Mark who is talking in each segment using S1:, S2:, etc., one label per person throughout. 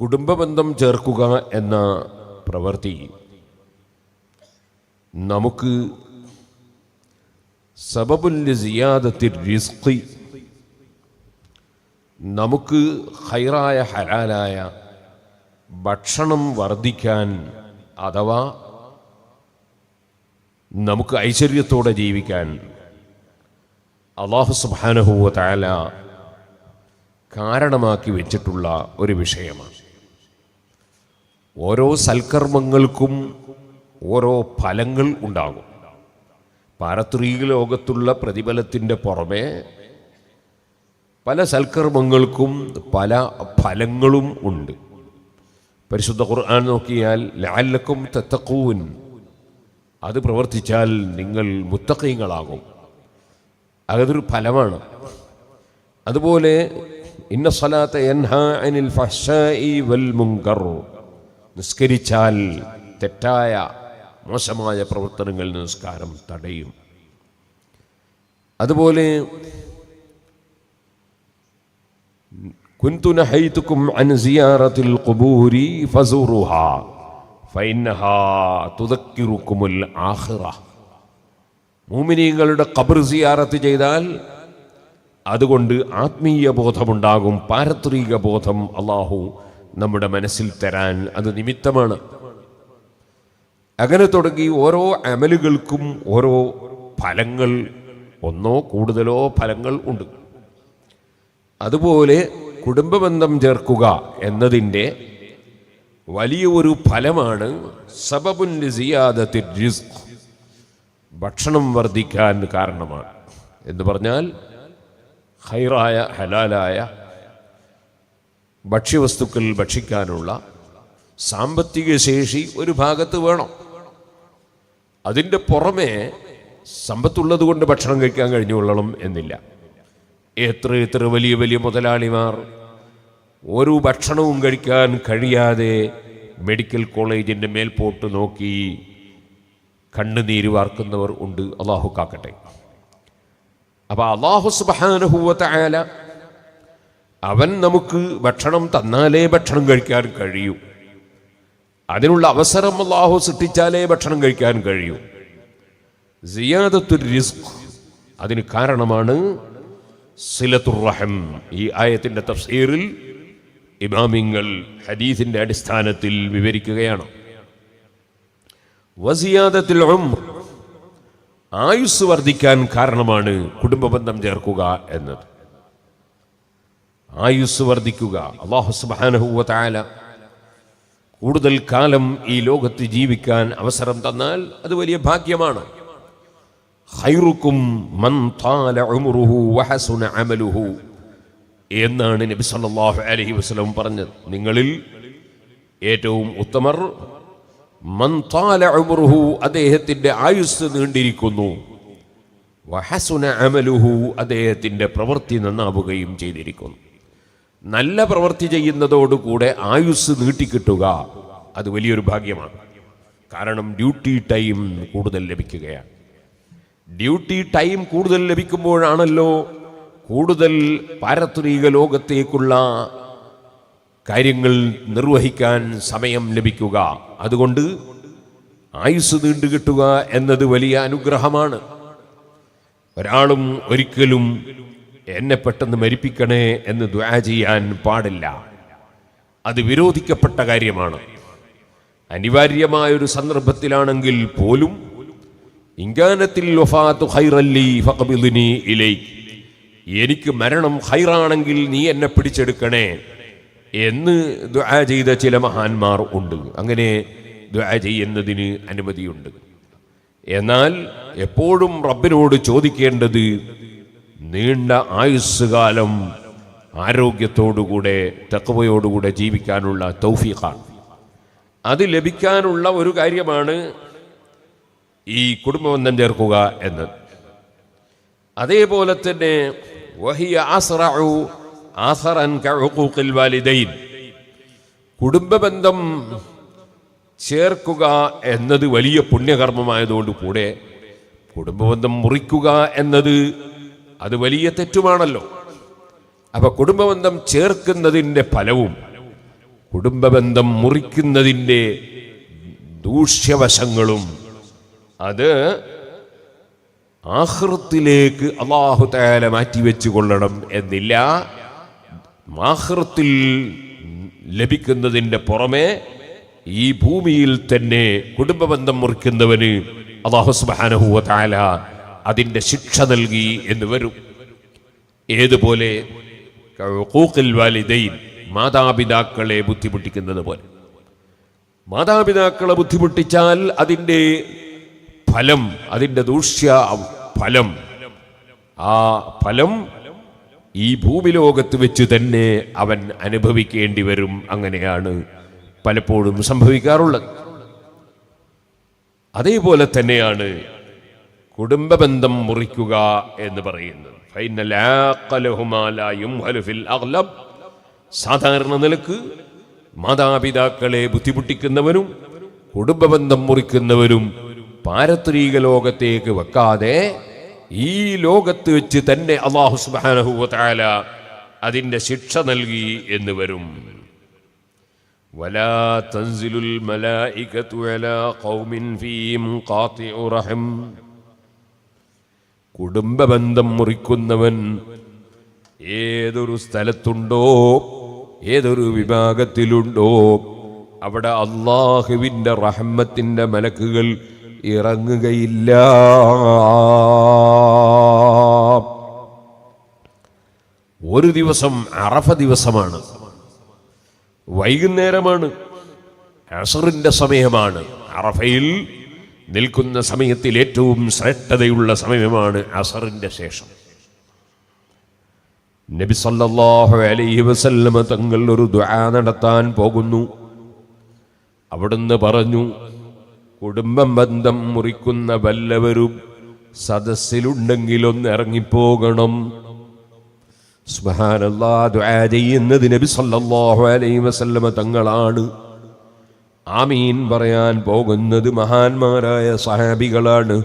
S1: കുടുംബബന്ധം ചേർക്കുക എന്ന പ്രവൃത്തി നമുക്ക് സബബുല്യ സിയാദത്തിൽ റിസ്കി നമുക്ക് ഹൈറായ ഹലാലായ ഭക്ഷണം വർദ്ധിക്കാൻ അഥവാ നമുക്ക് ഐശ്വര്യത്തോടെ ജീവിക്കാൻ അള്ളാഹു സുബാനഹുവ കാരണമാക്കി വെച്ചിട്ടുള്ള ഒരു വിഷയമാണ്. ഓരോ സൽക്കർമ്മങ്ങൾക്കും ഓരോ ഫലങ്ങൾ ഉണ്ടാകും. പാരത്രീക ലോകത്തുള്ള പ്രതിഫലത്തിന്റെ പുറമെ പല സൽക്കർമ്മങ്ങൾക്കും പല ഫലങ്ങളും ഉണ്ട്. പരിശുദ്ധ ഖുർആൻ നോക്കിയാൽ ലാലക്കും തെത്തക്കൂൻ അത് പ്രവർത്തിച്ചാൽ നിങ്ങൾ മുത്തക്കൈകളാകും അതൊരു ഫലമാണ്. അതുപോലെ ഇന്ന സ്വലാത്ത എൻഹാ അനിൽ ഫഹ്ശാഇ വൽ മുങ്കർ നിസ്കരിച്ചാൽ തെറ്റായ മോശമായ പ്രവർത്തനങ്ങളിൽ നിസ്കാരം തടയും. അതുപോലെ കുന്തു കബർ അൻ സിയാറത്തിൽ ഖുബൂരി ഫസൂറുഹാ ഫൈന്നഹാ തുദക്കിറുക്കുമുൽ ആഖിറ. മൂമിനീങ്ങളുടെ ഖബർ സിയാറത്ത് ചെയ്താൽ അതുകൊണ്ട് ആത്മീയ ബോധമുണ്ടാകും പാരത്രിക ബോധം അള്ളാഹു നമ്മുടെ മനസ്സിൽ തരാൻ അത് നിമിത്തമാണ്. അങ്ങനെ തുടങ്ങി ഓരോ അമലുകൾക്കും ഓരോ ഫലങ്ങൾ ഒന്നോ കൂടുതലോ ഫലങ്ങൾ ഉണ്ട്. അതുപോലെ കുടുംബബന്ധം ചേർക്കുക എന്നതിന്റെ വലിയ ഒരു ഫലമാണ് സബബുൻ സിയാദത്തിൽ റിസ്ക്. ഭക്ഷണം വർദ്ധിക്കാൻ കാരണമാണ്. എന്ന് പറഞ്ഞാൽ ഹൈറായ ഹലാലായ ഭക്ഷ്യവസ്തുക്കൾ ഭക്ഷിക്കാനുള്ള സാമ്പത്തിക ശേഷി ഒരു ഭാഗത്ത് വേണം. അതിന്റെ പുറമെ സമ്പത്തുള്ളത് കൊണ്ട് ഭക്ഷണം കഴിക്കാൻ കഴിഞ്ഞുകൊള്ളണം എന്നില്ല. എത്ര എത്ര വലിയ വലിയ മുതലാളിമാർ ഒരു ഭക്ഷണവും കഴിക്കാൻ കഴിയാതെ മെഡിക്കൽ കോളേജിന്റെ മേൽപോട്ട് നോക്കി കണ്ണുനീര് വാർക്കുന്നവർ ഉണ്ട്. അള്ളാഹു കാക്കട്ടെ. അപ്പൊ അള്ളാഹു സുബാനുഭൂവത്തായാല അവൻ നമുക്ക് ഭക്ഷണം തന്നാലേ ഭക്ഷണം കഴിക്കാൻ കഴിയൂ. അതിനുള്ള അവസരം അള്ളാഹു സൃഷ്ടിച്ചാലേ ഭക്ഷണം കഴിക്കാൻ കഴിയൂ. സിയാദത്തുൽ റിസ്ക് അതിന് കാരണമാണ് സിലത്തുർ റഹം. ഈ ആയത്തിന്റെ തഫ്സീറിൽ ഇമാമിങ്ങൾ ഹദീസിന്റെ അടിസ്ഥാനത്തിൽ വിവരിക്കുകയാണ്. വസിയാദത്തിൽ ആയുസ് വർദ്ധിക്കാൻ കാരണമാണ് കുടുംബബന്ധം ചേർക്കുക എന്നത്. ആയുസ് വർദ്ധിക്കുക. അള്ളാഹു സുബാനഹുവല കൂടുതൽ കാലം ഈ ലോകത്ത് ജീവിക്കാൻ അവസരം തന്നാൽ അത് വലിയ ഭാഗ്യമാണ്. എന്നാണ് നബി സല്ലല്ലാഹു അലൈഹി വസല്ലം പറഞ്ഞത്. നിങ്ങളിൽ ഏറ്റവും ഉത്തമർ മൻ താല ഉംറുഹു അദ്ദേഹത്തിന്റെ ആയുസ് നീണ്ടിരിക്കുന്നു. വഹസുന അമലുഹു അദ്ദേഹത്തിന്റെ പ്രവൃത്തി നന്നാവുകയും ചെയ്തിരിക്കുന്നു. നല്ല പ്രവൃത്തി ചെയ്യുന്നതോടുകൂടെ ആയുസ് നീട്ടിക്കിട്ടുക അത് വലിയൊരു ഭാഗ്യമാണ്. കാരണം ഡ്യൂട്ടി ടൈം കൂടുതൽ ലഭിക്കുകയാണ്. ഡ്യൂട്ടി ടൈം കൂടുതൽ ലഭിക്കുമ്പോഴാണല്ലോ കൂടുതൽ പാരത്രിക ലോകത്തേക്കുള്ള കാര്യങ്ങൾ നിർവഹിക്കാൻ സമയം ലഭിക്കുക. അതുകൊണ്ട് ആയുസ് നീണ്ടുകിട്ടുക എന്നത് വലിയ അനുഗ്രഹമാണ്. ഒരാളും ഒരിക്കലും എന്നെ പെട്ടെന്ന് മരിപ്പിക്കണേ എന്ന് ദ്വാ ചെയ്യാൻ പാടില്ല. അത് വിരോധിക്കപ്പെട്ട കാര്യമാണ്. അനിവാര്യമായൊരു സന്ദർഭത്തിലാണെങ്കിൽ പോലും ഇലൈക് എനിക്ക് മരണം ഹൈറാണെങ്കിൽ നീ എന്നെ പിടിച്ചെടുക്കണേ എന്ന് ദ്വാ ചെയ്ത ചില മഹാന്മാർ ഉണ്ട്. അങ്ങനെ ദ്വാ ചെയ്യുന്നതിന് അനുമതിയുണ്ട്. എന്നാൽ എപ്പോഴും റബ്ബിനോട് ചോദിക്കേണ്ടത് നീണ്ട ആയുസ്സുകാലം കാലം ആരോഗ്യത്തോടുകൂടെ തെക്കവയോടുകൂടെ ജീവിക്കാനുള്ള തൗഫീഖാണ്. അത് ലഭിക്കാനുള്ള ഒരു കാര്യമാണ് ഈ കുടുംബബന്ധം ചേർക്കുക എന്ന് അതേപോലെ തന്നെ വഹിയ ആസറൻ വാലിദൈൻ. കുടുംബബന്ധം ചേർക്കുക എന്നത് വലിയ പുണ്യകർമ്മമായതുകൊണ്ട് കൂടെ കുടുംബബന്ധം മുറിക്കുക എന്നത് അത് വലിയ തെറ്റുമാണല്ലോ. അപ്പൊ കുടുംബബന്ധം ചേർക്കുന്നതിന്റെ ഫലവും കുടുംബബന്ധം മുറിക്കുന്നതിന്റെ ദൂഷ്യവശങ്ങളും അത് ആഹൃത്തിലേക്ക് അള്ളാഹു തയാല മാറ്റിവെച്ചു കൊള്ളണം എന്നില്ല. മാഹൃത്തിൽ ലഭിക്കുന്നതിന്റെ പുറമെ ഈ ഭൂമിയിൽ തന്നെ കുടുംബബന്ധം മുറിക്കുന്നവന് അള്ളാഹു സുബാനഹുവ താല അതിന്റെ ശിക്ഷ നൽകി എന്ന് വരും. ഏതുപോലെ? വാലിദൈൻ മാതാപിതാക്കളെ ബുദ്ധിമുട്ടിക്കുന്നത് പോലെ. മാതാപിതാക്കളെ ബുദ്ധിമുട്ടിച്ചാൽ അതിന്റെ ഫലം അതിന്റെ ദൂഷ്യ ഫലം ആ ഫലം ഈ ഭൂമിലോകത്ത് വെച്ച് തന്നെ അവൻ അനുഭവിക്കേണ്ടി വരും. അങ്ങനെയാണ് പലപ്പോഴും സംഭവിക്കാറുള്ളത്. അതേപോലെ തന്നെയാണ് കുടുംബബന്ധം മുറിക്കുക എന്ന് പറയുന്നത് ഫൈനൽ ആഖലഹുമാ ലാ യുംഹലു ഫിൽ അഗ്ലബ്. സാധാരണ നിലക്ക് മാതാപിതാക്കളെ ബുദ്ധിമുട്ടിക്കുന്നവരും കുടുംബബന്ധം മുറിക്കുന്നവരും പാരത്രിക ലോകത്തേക്ക് വെക്കാതെ ഈ ലോകത്ത് വെച്ച് തന്നെ അള്ളാഹു സുബ്ഹാനഹു വ തആല അതിൻ്റെ ശിക്ഷ നൽകി എന്ന് വരും ولا تنزل الملائكة على قوم فيهم قاطع رحم കുടുംബബന്ധം മുറിക്കുന്നവൻ ഏതൊരു സ്ഥലത്തുണ്ടോ ഏതൊരു വിഭാഗത്തിലുണ്ടോ അവിടെ അള്ളാഹുവിന്റെ റഹമ്മത്തിന്റെ മലക്കുകൾ ഇറങ്ങുകയില്ല. ഒരു ദിവസം അറഫ ദിവസമാണ് വൈകുന്നേരമാണ് അസറിന്റെ സമയമാണ്. അറഫയിൽ നിൽക്കുന്ന സമയത്തിൽ ഏറ്റവും ശ്രേഷ്ഠതയുള്ള സമയമാണ് അസറിന്റെ ശേഷം. നബി സല്ലാഹു അലൈഹി വസല്ലമ തങ്ങൾ ഒരു ദ്വാ നടത്താൻ പോകുന്നു. അവിടുന്ന് പറഞ്ഞു കുടുംബം ബന്ധം മുറിക്കുന്ന വല്ലവരും സദസ്സിലുണ്ടെങ്കിൽ ഒന്ന് ഇറങ്ങിപ്പോകണം. സ്മഹാനല്ലാ ദ്വാ ചെയ്യുന്നത് നബി സല്ലാഹു അലൈഹി വസല്ലമ തങ്ങളാണ്. ആമീൻ പറയാൻ പോകുന്നത് മഹാന്മാരായ സഹാബികളാണ്.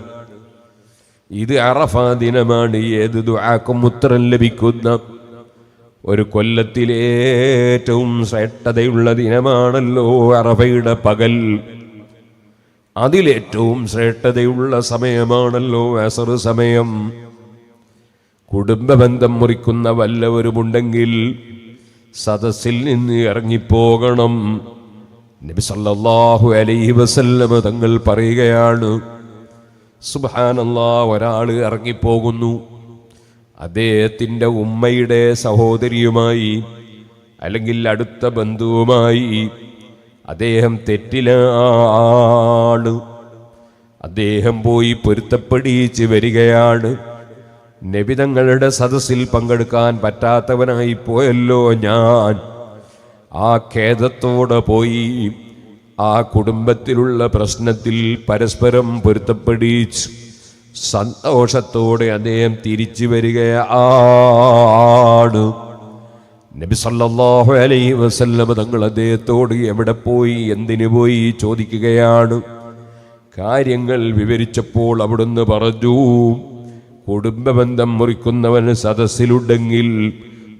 S1: ഇത് അറഫ ദിനമാണ്. ഏത് ദുആക്കും ഉത്തരം ലഭിക്കുന്ന ഒരു കൊല്ലത്തിലെ ഏറ്റവും ശ്രേഷ്ഠതയുള്ള ദിനമാണല്ലോ അറഫയുടെ പകൽ. അതിലേറ്റവും ശ്രേഷ്ഠതയുള്ള സമയമാണല്ലോ അസർ സമയം. കുടുംബബന്ധം മുറിക്കുന്ന വല്ലവരുമുണ്ടെങ്കിൽ സദസ്സിൽ നിന്ന് ഇറങ്ങിപ്പോകണം. നബി സല്ലല്ലാഹു അലൈഹി വസല്ലമ തങ്ങൾ പറയുകയാണ് സുബാനല്ലാ ഒരാൾ ഇറങ്ങിപ്പോകുന്നു. അദ്ദേഹത്തിന്റെ ഉമ്മയുടെ സഹോദരിയുമായി അല്ലെങ്കിൽ അടുത്ത ബന്ധുവുമായി അദ്ദേഹം തെറ്റിലാണ്. അദ്ദേഹം പോയി പൊരുത്തപ്പെടിച്ച് വരികയാണ്. നബിതങ്ങളുടെ സദസ്സിൽ പങ്കെടുക്കാൻ പറ്റാത്തവനായി പോയല്ലോ ഞാൻ. ആ ഖേദത്തോടെ പോയി. ആ കുടുംബത്തിലുള്ള പ്രശ്നത്തിൽ പരസ്പരം പൊരുത്തപ്പെടിച്ച് സന്തോഷത്തോടെ അദ്ദേഹം തിരിച്ചു വരികയാണ്. നബി സല്ലല്ലാഹു അലൈഹി വസല്ലമ തങ്ങൾ അദ്ദേഹത്തോട് എവിടെ പോയി എന്തിനു പോയി ചോദിക്കുകയാണ്. കാര്യങ്ങൾ വിവരിച്ചപ്പോൾ അവിടുന്ന് പറഞ്ഞു കുടുംബബന്ധം മുറിക്കുന്നവന് സദസ്സിലുണ്ടെങ്കിൽ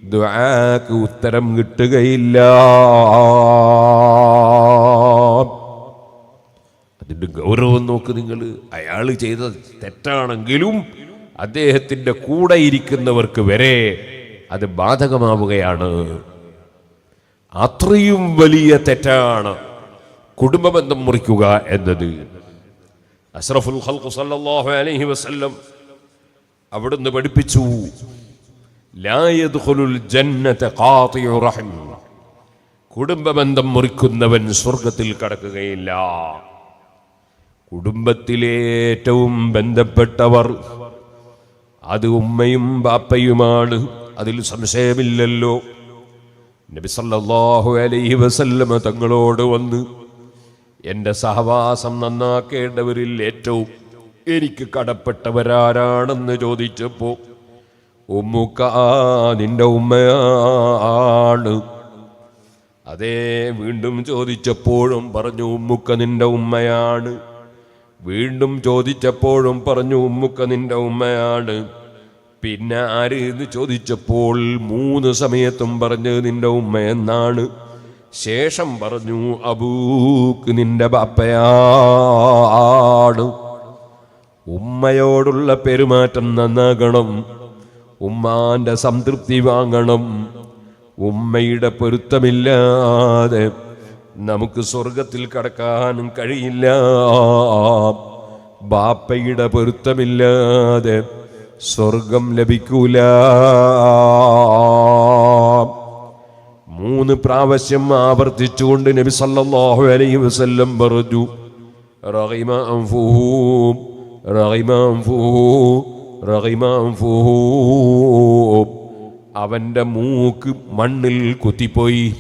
S1: ദുആക്ക് ഉത്തരം കിട്ടുകയില്ല. അതിന്റെ ഗൗരവം നോക്ക് നിങ്ങൾ. അയാൾ ചെയ്ത തെറ്റാണെങ്കിലും അദ്ദേഹത്തിന്റെ കൂടെ ഇരിക്കുന്നവർക്ക് വരെ അത് ബാധകമാവുകയാണ്. അത്രയും വലിയ തെറ്റാണ് കുടുംബബന്ധം മുറിക്കുക എന്നത്. അസ്രഫുൽ ഖൽഖ് സല്ലല്ലാഹു അലൈഹി വസല്ലം അവിടുന്ന് പഠിപ്പിച്ചു. കുടുംബബന്ധം മുറിക്കുന്നവൻ സ്വർഗത്തിൽ കടക്കുകയില്ല. കുടുംബത്തിലെ ഏറ്റവും ബന്ധപ്പെട്ടവർ അത് ഉമ്മയും ബാപ്പയുമാണ്. അതിൽ സംശയമില്ലല്ലോ. നബി സല്ലല്ലാഹു അലൈഹി വസല്ലമ തങ്ങളോട് വന്ന് എന്റെ സഹവാസം നന്നാക്കേണ്ടവരിൽ ഏറ്റവും എനിക്ക് കടപ്പെട്ടവരാരാണെന്ന് ചോദിച്ചപ്പോൾ ഉമ്മുക്ക നിന്റെ ഉമ്മയാണ്. അതേ വീണ്ടും ചോദിച്ചപ്പോഴും പറഞ്ഞു ഉമ്മുക്ക നിന്റെ ഉമ്മയാണ്. വീണ്ടും ചോദിച്ചപ്പോഴും പറഞ്ഞു ഉമ്മുക്ക നിന്റെ ഉമ്മയാണ്. പിന്നെ ആര് എന്ന് ചോദിച്ചപ്പോൾ മൂന്ന് സമയത്തും പറഞ്ഞ് നിന്റെ ഉമ്മ എന്നാണ്. ശേഷം പറഞ്ഞു അബൂക്ക് നിന്റെ ബാപ്പയാണ്. ഉമ്മയോടുള്ള പെരുമാറ്റം നന്നാകണം. ഉമ്മാന്റെ സംതൃപ്തി വാങ്ങണം. ഉമ്മയുടെ പൊരുത്തമില്ലാതെ നമുക്ക് സ്വർഗത്തിൽ കടക്കാനും കഴിയില്ല. ബാപ്പയുടെ പൊരുത്തമില്ലാതെ സ്വർഗം ലഭിക്കൂല. മൂന്ന് പ്രാവശ്യം ആവർത്തിച്ചുകൊണ്ട് നബി സല്ലല്ലാഹു അലൈഹി വസല്ലം പറഞ്ഞു റഹിമ അൻഫുഹു റഹിമ അൻഫുഹു. അവന്റെ മൂക്ക് മണ്ണിൽ കുത്തിപ്പോയി.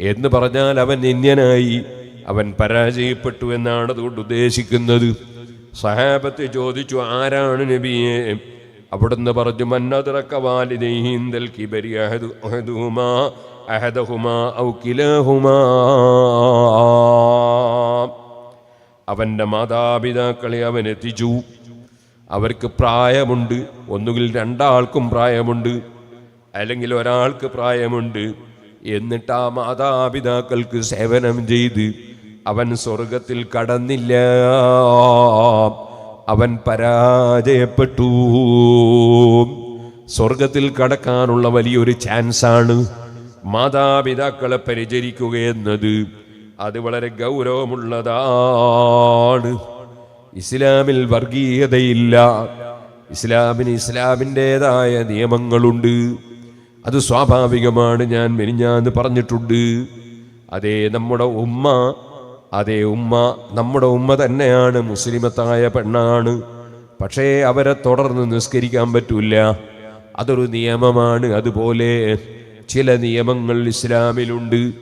S1: എന്ന് പറഞ്ഞാൽ അവൻ ഇന്ത്യനായി അവൻ പരാജയപ്പെട്ടു എന്നാണ് അതുകൊണ്ട് ഉദ്ദേശിക്കുന്നത്. സഹാബത്ത് ചോദിച്ചു ആരാണ് നബിയെ? അവിടുന്ന് പറഞ്ഞു അഹദു അഹദുമാ അഹദഹുമാ ഔ മാതാപിതാക്കളെ അവൻ എത്തിച്ചു. അവർക്ക് പ്രായമുണ്ട്. ഒന്നുകിൽ രണ്ടാൾക്കും പ്രായമുണ്ട് അല്ലെങ്കിൽ ഒരാൾക്ക് പ്രായമുണ്ട്. എന്നിട്ട് ആ മാതാപിതാക്കൾക്ക് സേവനം ചെയ്ത് അവൻ സ്വർഗത്തിൽ കടന്നില്ല. അവൻ പരാജയപ്പെട്ടു. സ്വർഗത്തിൽ കടക്കാനുള്ള വലിയൊരു ചാൻസാണ് മാതാപിതാക്കളെ പരിചരിക്കുക എന്നത്. അത് വളരെ ഗൗരവമുള്ളതാണ്. ഇസ്ലാമിൽ വർഗീയതയില്ല. ഇസ്ലാമിന് ഇസ്ലാമിന്റെതായ നിയമങ്ങളുണ്ട്. അത് സ്വാഭാവികമാണ് ഞാൻ മെനിഞ്ഞാന്ന് പറഞ്ഞിട്ടുണ്ട്. അതേ നമ്മുടെ ഉമ്മ അതേ ഉമ്മ നമ്മുടെ ഉമ്മ തന്നെയാണ് മുസ്ലിമത്തായ പെണ്ണാണ്. പക്ഷേ അവരെ തുടർന്ന് നിസ്കരിക്കാൻ പറ്റൂല. അതൊരു നിയമമാണ്. അതുപോലെ ചില നിയമങ്ങൾ ഇസ്ലാമിലുണ്ട്.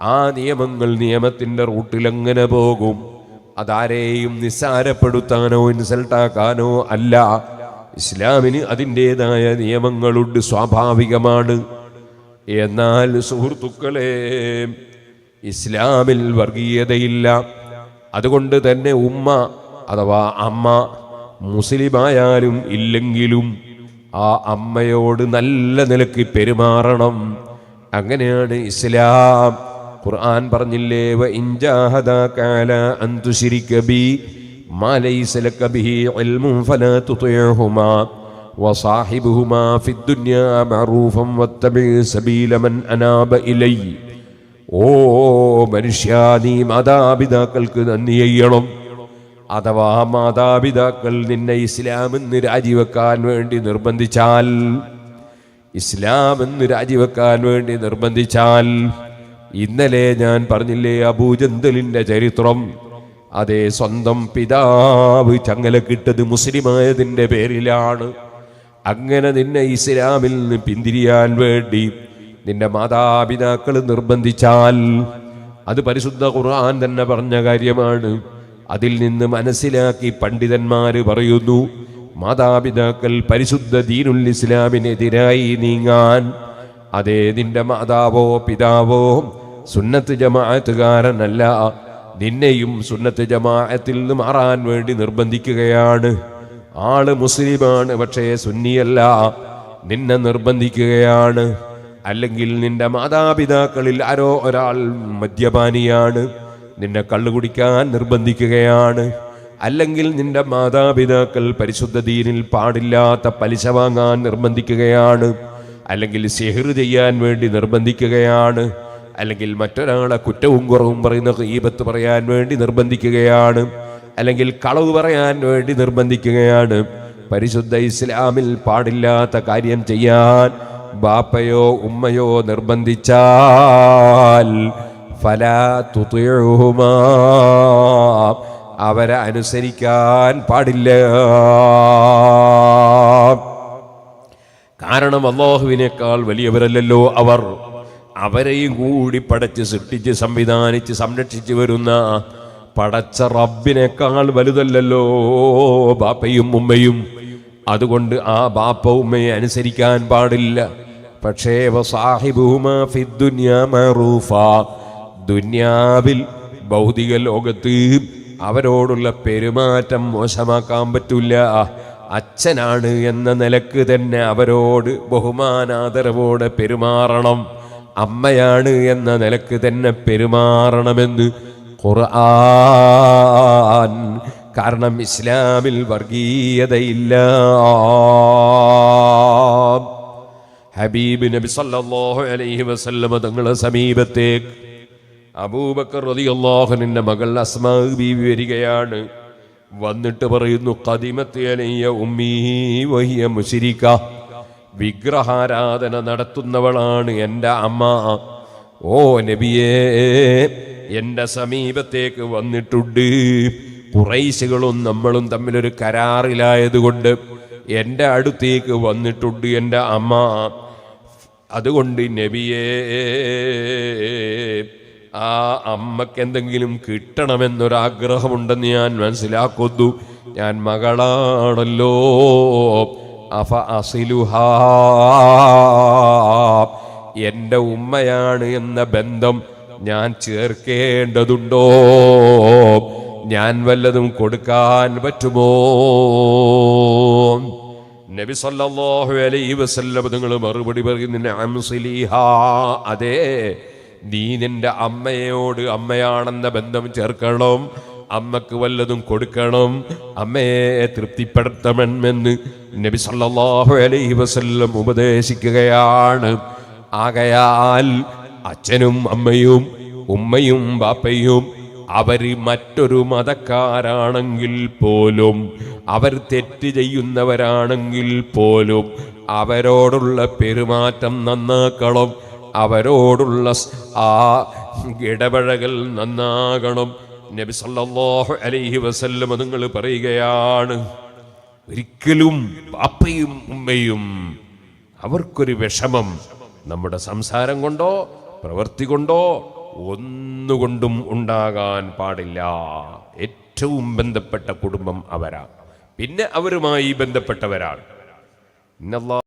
S1: ആ നിയമങ്ങൾ നിയമത്തിന്റെ റൂട്ടിൽ എങ്ങനെ പോകും? അതാരെയും നിസ്സാരപ്പെടുത്താനോ ഇൻസൾട്ടാക്കാനോ അല്ല. ഇസ്ലാമിന് അതിന്റെതായ നിയമങ്ങളുണ്ട് സ്വാഭാവികമാണ്. എന്നാൽ സുഹൃത്തുക്കളെ ഇസ്ലാമിൽ വർഗീയതയില്ല. അതുകൊണ്ട് തന്നെ ഉമ്മ അഥവാ അമ്മ മുസ്ലിമായാലും ഇല്ലെങ്കിലും ആ അമ്മയോട് നല്ല നിലയ്ക്ക് പെരുമാറണം. അങ്ങനെയാണ് ഇസ്ലാം. ഖുർആൻ പറഞ്ഞില്ലേ? വ ഇൻജാഹദാക അലാ അൻ തുശ്രിക ബി മാ ലൈസ ലക ബിഹി ഇൽമുൻ ഫലാ തുതിഉഹുമാ വസാഹിബുഹുമാ ഫിദ്ദുനിയാ മഅറൂഫൻ വത്തബി സബീല മൻ അനാബ ഇലൈ. ഓ മനുഷ്യ നീ മാതാപിതാക്കൾക്ക് നന്ദി ചെയ്യണം. അഥവാ മാതാപിതാക്കൾ നിന്നെ ഇസ്ലാമെന്ന് രാജിവെക്കാൻ വേണ്ടി നിർബന്ധിച്ചാൽ ഇസ്ലാം എന്ന് രാജിവെക്കാൻ വേണ്ടി നിർബന്ധിച്ചാൽ ഇന്നലെ ഞാൻ പറഞ്ഞില്ലേ അബൂജന്തലിന്റെ ചരിത്രം? അതേ സ്വന്തം പിതാവ് ചങ്ങല കിട്ടത് മുസ്ലിമായതിന്റെ പേരിലാണ്. അങ്ങനെ നിന്നെ ഇസ്ലാമിൽ നിന്ന് പിന്തിരിയാൻ വേണ്ടി നിന്റെ മാതാപിതാക്കൾ നിർബന്ധിച്ചാൽ അത് പരിശുദ്ധ ഖുർആൻ തന്നെ പറഞ്ഞ കാര്യമാണ്. അതിൽ നിന്ന് മനസ്സിലാക്കി പണ്ഡിതന്മാർ പറയുന്നു മാതാപിതാക്കൾ പരിശുദ്ധ ദീനുൽ ഇസ്ലാമിനെതിരായി നീങ്ങാൻ അതേ നിന്റെ മാതാവോ പിതാവോ സുന്നത്ത് ജമാഅത്തുകാരനല്ല. നിന്നെയും സുന്നത്ത് ജമാഅത്തിൽ നിന്ന് മാറാൻ വേണ്ടി നിർബന്ധിക്കുകയാണ്. ആൾ മുസ്ലിമാണ് പക്ഷേ സുന്നിയല്ല. നിന്നെ നിർബന്ധിക്കുകയാണ്. അല്ലെങ്കിൽ നിന്റെ മാതാപിതാക്കളിൽ ആരോ ഒരാൾ മദ്യപാനിയാണ്. നിന്നെ കള്ളു കുടിക്കാൻ നിർബന്ധിക്കുകയാണ്. അല്ലെങ്കിൽ നിന്റെ മാതാപിതാക്കൾ പരിശുദ്ധ ദീനിൽ പാടില്ലാത്ത പലിശ വാങ്ങാൻ നിർബന്ധിക്കുകയാണ്. അല്ലെങ്കിൽ സെഹ്റ് ചെയ്യാൻ വേണ്ടി നിർബന്ധിക്കുകയാണ്. അല്ലെങ്കിൽ മറ്റൊരാളെ കുറ്റവും കുറവും പറയുന്ന ഈപത്ത് പറയാൻ വേണ്ടി നിർബന്ധിക്കുകയാണ്. അല്ലെങ്കിൽ കളവ് പറയാൻ വേണ്ടി നിർബന്ധിക്കുകയാണ്. പരിശുദ്ധ ഇസ്ലാമിൽ പാടില്ലാത്ത കാര്യം ചെയ്യാൻ ബാപ്പയോ ഉമ്മയോ നിർബന്ധിച്ചാൽ അവരെ അനുസരിക്കാൻ പാടില്ല. കാരണം അള്ളാഹുവിനേക്കാൾ വലിയവരല്ലല്ലോ അവർ. അവരെയും കൂടി പടച്ച് സൃഷ്ടിച്ച് സംവിധാനിച്ച് സംരക്ഷിച്ച് വരുന്ന പടച്ച റബ്ബിനേക്കാൾ വലുതല്ലല്ലോ ബാപ്പയും ഉമ്മയും. അതുകൊണ്ട് ആ ബാപ്പ ഉമ്മയെ അനുസരിക്കാൻ പാടില്ല. പക്ഷേ. ദുന്യാവിൽ ഭൗതിക ലോകത്ത് അവരോടുള്ള പെരുമാറ്റം മോശമാക്കാൻ പറ്റില്ല അച്ഛനാണ് എന്ന നിലയ്ക്ക് തന്നെ അവരോട് ബഹുമാനാദരവോടെ പെരുമാറണം. അമ്മയാണ് എന്ന നിലയ്ക്ക് തന്നെ പെരുമാറണമെന്ന് ഖുർആൻ കാരണം ഇസ്ലാമിൽ വർഗീയതയില്ല. ഹബീബ് നബി സല്ലല്ലാഹു അലൈഹി വസല്ലമ തങ്ങളെ സമീപത്തേക്ക് അബൂബക്കർ റളിയല്ലാഹുവിന്റെ മകൾ അസ്മാ ബീവി വരികയാണ്. വന്നിട്ട് പറയുന്നു കദിമത്ത് ഉമ്മീ വഹിയ മുശിരിക്ക. വിഗ്രഹാരാധന നടത്തുന്നവളാണ് എന്റെ അമ്മ. ഓ നബിയേ എന്റെ സമീപത്തേക്ക് വന്നിട്ടുണ്ട്. കുറൈശികളും നമ്മളും തമ്മിലൊരു കരാറിലായതുകൊണ്ട് എന്റെ അടുത്തേക്ക് വന്നിട്ടുണ്ട് എന്റെ അമ്മ. അതുകൊണ്ട് നബിയേ ആ അമ്മയ്ക്ക് എന്തെങ്കിലും കിട്ടണമെന്നൊരാഗ്രഹമുണ്ടെന്ന് ഞാൻ മനസ്സിലാക്കുന്നു. ഞാൻ മകളാണല്ലോ. അഫ അസിലുഹാ. ഉമ്മയാണ് എന്ന ബന്ധം ഞാൻ ചേർക്കേണ്ടതുണ്ടോ? ഞാൻ വല്ലതും കൊടുക്കാൻ പറ്റുമോ? നബി സല്ലല്ലാഹു അലൈഹി വസല്ലം നിങ്ങൾ മറുപടി പറയുന്ന അതെ നീ നിന്റെ അമ്മയോട് അമ്മയാണെന്ന ബന്ധം ചേർക്കണം. അമ്മയ്ക്ക് വല്ലതും കൊടുക്കണം. അമ്മയെ തൃപ്തിപ്പെടുത്തണമെന്ന് നബി സല്ലല്ലാഹു അലൈഹി വസല്ലം ഉപദേശിക്കുകയാണ്. ആകയാൽ അച്ഛനും അമ്മയും ഉമ്മയും ബാപ്പയും അവർ മറ്റൊരു മതക്കാരാണെങ്കിൽ പോലും അവർ തെറ്റ് ചെയ്യുന്നവരാണെങ്കിൽ പോലും അവരോടുള്ള പെരുമാറ്റം നന്നാക്കണം. അവരോടുള്ള ആ ഇടപഴകൽ നന്നാകണം. നബി സല്ലല്ലാഹു അലൈഹി വസല്ലമ നിങ്ങൾ പറയുകയാണ്. ഒരിക്കലും പാപ്പയും ഉമ്മയും അവർക്കൊരു വിഷമം നമ്മുടെ സംസാരം കൊണ്ടോ പ്രവൃത്തി കൊണ്ടോ ഒന്നുകൊണ്ടും ഉണ്ടാകാൻ പാടില്ല. ഏറ്റവും ബന്ധപ്പെട്ട കുടുംബം അവരാ. പിന്നെ അവരുമായി ബന്ധപ്പെട്ടവരാണ്. ഇന്നല്ലാ